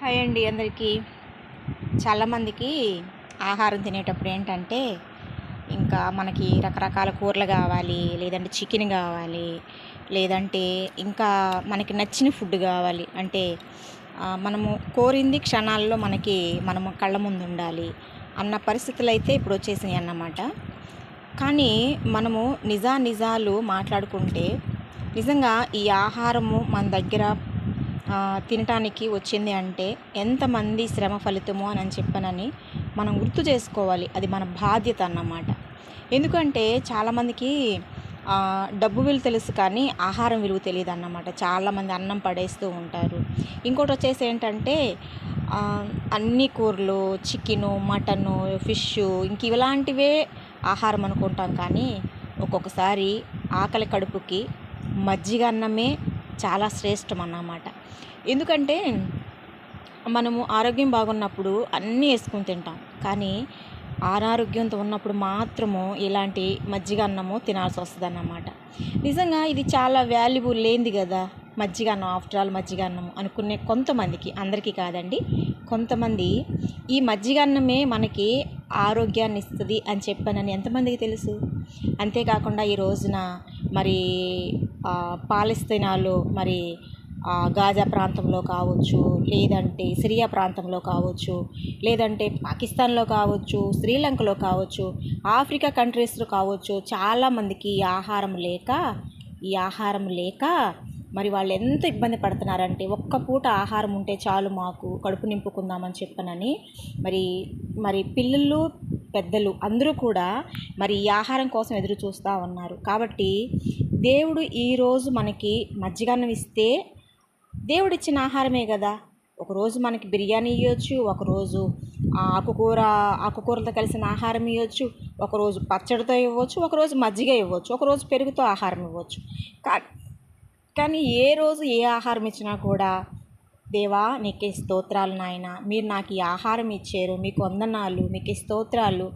Hi అండి అందరికీ. చాలామందికి ఆహారం తినేటప్పుడు ఏంటంటే ఇంకా మనకి రకరకాల కూరలు కావాలి లేదంటే చికెన్ కావాలి లేదంటే ఇంకా మనకి నచ్చిన ఫుడ్ కావాలి. అంటే మనము కోరింది క్షణాల్లో మనకి మనము కళ్ళ ముందు ఉండాలి అన్న పరిస్థితులు అయితే ఇప్పుడు వచ్చేసినాయి అన్నమాట. కానీ మనము నిజా నిజాలు మాట్లాడుకుంటే నిజంగా ఈ ఆహారము మన దగ్గర తినటానికి వచ్చింది అంటే ఎంతమంది శ్రమ ఫలితము అని చెప్పనని మనం గుర్తు చేసుకోవాలి. అది మన బాధ్యత అన్నమాట. ఎందుకంటే చాలామందికి డబ్బు విలువ తెలుసు కానీ ఆహారం విలువ తెలియదు అన్నమాట. చాలామంది అన్నం పడేస్తూ ఉంటారు. ఇంకోటి వచ్చేసి ఏంటంటే అన్ని కూరలు చికెను మటను ఫిష్ ఇంక ఇలాంటివే ఆహారం అనుకుంటాం కానీ ఒక్కొక్కసారి ఆకలి కడుపుకి మజ్జిగ అన్నమే చాలా శ్రేష్టం అన్నమాట. ఎందుకంటే మనము ఆరోగ్యం బాగున్నప్పుడు అన్నీ వేసుకుని తింటాం. కానీ అనారోగ్యంతో ఉన్నప్పుడు మాత్రము ఇలాంటి మజ్జిగ అన్నము తినాల్సి వస్తుంది అన్నమాట నిజంగా ఇది చాలా వాల్యుబుల్ లేనిది కదా మజ్జిగ అన్నం ఆఫ్టర్ ఆల్ మజ్జిగ అన్నం అనుకునే కొంతమందికి అందరికీ కాదండి. కొంతమంది ఈ మజ్జిగ అన్నమే మనకి ఆరోగ్యాన్ని ఇస్తుంది అని చెప్పానని ఎంతమందికి తెలుసు? అంతేకాకుండా ఈ రోజున మరి పాలస్తీనాలు మరి గాజా ప్రాంతంలో కావచ్చు లేదంటే సిరియా ప్రాంతంలో కావచ్చు లేదంటే పాకిస్తాన్లో కావచ్చు శ్రీలంకలో కావచ్చు ఆఫ్రికా కంట్రీస్లో కావచ్చు చాలామందికి ఈ ఆహారం లేక ఈ ఆహారం లేక మరి వాళ్ళు ఎంత ఇబ్బంది పడుతున్నారంటే ఒక్క పూట ఆహారం ఉంటే చాలు మాకు కడుపు నింపుకుందామని చెప్పనని మరి మరి పిల్లలు పెద్దలు అందరూ కూడా మరి ఈ ఆహారం కోసం ఎదురు చూస్తూ ఉన్నారు. కాబట్టి దేవుడు ఈరోజు మనకి మజ్జిగన్నం ఇస్తే దేవుడిచ్చిన ఆహారమే కదా. ఒకరోజు మనకి బిర్యానీ ఇవ్వచ్చు ఒకరోజు ఆకుకూర ఆకుకూరలతో కలిసిన ఆహారం ఇవ్వచ్చు ఒకరోజు పచ్చడితో ఇవ్వచ్చు ఒకరోజు మజ్జిగ ఇవ్వచ్చు ఒకరోజు పెరుగుతో ఆహారం ఇవ్వచ్చు. కా కానీ ఏ రోజు ఏ ఆహారం ఇచ్చినా కూడా దేవా నీకే స్తోత్రాలు నాయన. మీరు నాకు ఈ ఆహారం ఇచ్చారు మీకు వందనాలు మీకు స్తోత్రాలు.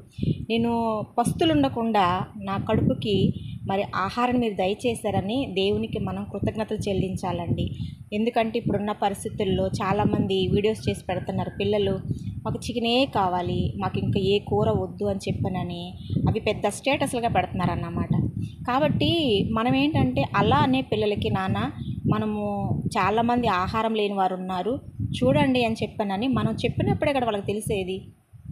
నేను పస్తులు ఉండకుండా నా కడుపుకి మరి ఆహారం మీరు దయచేశారని దేవునికి మనం కృతజ్ఞతలు చెల్లించాలండి. ఎందుకంటే ఇప్పుడున్న పరిస్థితుల్లో చాలామంది వీడియోస్ చేసి పెడుతున్నారు పిల్లలు మాకు చికెనే కావాలి మాకు ఇంకా ఏ కూర వద్దు అని చెప్పనని అవి పెద్ద స్టేటస్లుగా పెడుతున్నారు అన్నమాట కాబట్టి మనం ఏంటంటే అలా అనే పిల్లలకి నాన్న మనము చాలామంది ఆహారం లేని వారు ఉన్నారు చూడండి అని చెప్పానని మనం చెప్పినప్పుడే కదా వాళ్ళకి తెలిసేది.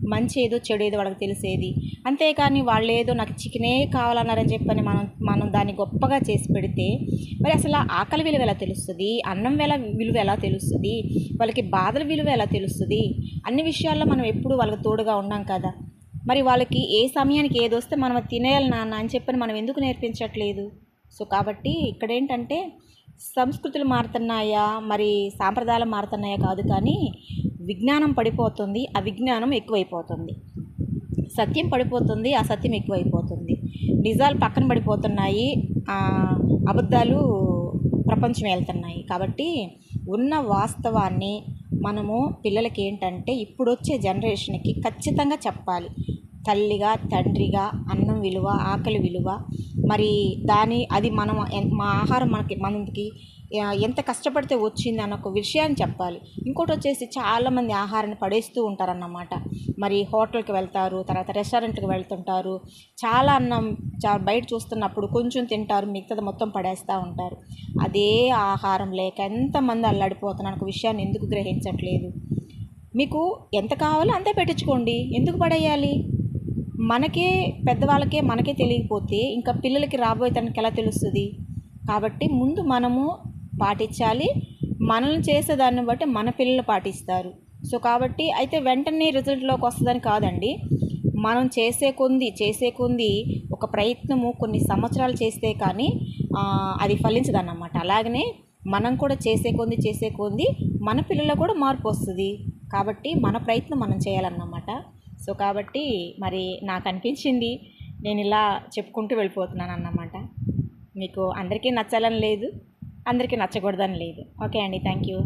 మంచి ఏదో చెడు ఏదో వాళ్ళకి తెలిసేది. అంతేకాని వాళ్ళు ఏదో నాకు చికెనే కావాలన్నారని చెప్పని మనం మనం దాన్ని గొప్పగా చేసి పెడితే మరి అసలు ఆకలి విలువ ఎలా తెలుస్తుంది? అన్నం వేల విలువ ఎలా తెలుస్తుంది? వాళ్ళకి బాధల విలువ ఎలా తెలుస్తుంది? అన్ని విషయాల్లో మనం ఎప్పుడు వాళ్ళకి తోడుగా ఉన్నాం కదా. మరి వాళ్ళకి ఏ సమయానికి ఏది వస్తే మనం తినేయాలి నాన్న అని చెప్పని మనం ఎందుకు నేర్పించట్లేదు? సో కాబట్టి ఇక్కడ ఏంటంటే సంస్కృతులు మారుతున్నాయా? మరి సాంప్రదాయాలు మారుతున్నాయా కాదు కానీ విజ్ఞానం పడిపోతుంది అవిజ్ఞానం ఎక్కువైపోతుంది. సత్యం పడిపోతుంది అసత్యం ఎక్కువైపోతుంది. నిజాలు పక్కన పడిపోతున్నాయి అబద్ధాలు ప్రపంచం వెళ్తున్నాయి కాబట్టి ఉన్న వాస్తవాన్ని మనము పిల్లలకి ఏంటంటే ఇప్పుడు వచ్చే జనరేషన్కి ఖచ్చితంగా చెప్పాలి. తల్లిగా తండ్రిగా అన్నం విలువ ఆకలి విలువ మరి దాని అది మనం మా ఆహారం మనకి మనకి ఎంత కష్టపడితే వచ్చింది అన్న ఒక విషయాన్ని చెప్పాలి. ఇంకోటి వచ్చేసి చాలామంది ఆహారాన్ని పడేస్తూ ఉంటారన్నమాట. మరి హోటల్కి వెళ్తారు తర్వాత రెస్టారెంట్కి వెళ్తుంటారు. చాలా అన్నం చా బయట చూస్తున్నప్పుడు కొంచెం తింటారు మిగతాది మొత్తం పడేస్తూ ఉంటారు. అదే ఆహారం లేక ఎంతమంది అల్లాడిపోతున్నారు ఒక విషయాన్ని ఎందుకు గ్రహించట్లేదు? మీకు ఎంత కావాలో అంతే పెట్టించుకోండి. ఎందుకు పడేయాలి? మనకే పెద్దవాళ్ళకే మనకే తెలియకపోతే ఇంకా పిల్లలకి రాబోయే తనకి ఎలా తెలుస్తుంది? కాబట్టి ముందు మనము పాటించాలి. మనల్ని చేసేదాన్ని బట్టి మన పిల్లలు పాటిస్తారు. సో కాబట్టి అయితే వెంటనే రిజల్ట్లోకి వస్తుందని కాదండి. మనం చేసే కొంది చేసే కొంది ఒక ప్రయత్నము కొన్ని సంవత్సరాలు చేస్తే కానీ అది ఫలించదన్నమాట. అలాగనే మనం కూడా చేసే కొంది చేసే కొంది మన పిల్లల్లో కూడా మార్పు వస్తుంది. కాబట్టి మన ప్రయత్నం మనం చేయాలన్నమాట. సో కాబట్టి మరి నాకు అనిపించింది నేను ఇలా చెప్పుకుంటూ వెళ్ళిపోతున్నాను అన్నమాట మీకు అందరికీ నచ్చాలని లేదు అందరికీ నచ్చకూడదని లేదు. ఓకే అండి థ్యాంక్ యూ.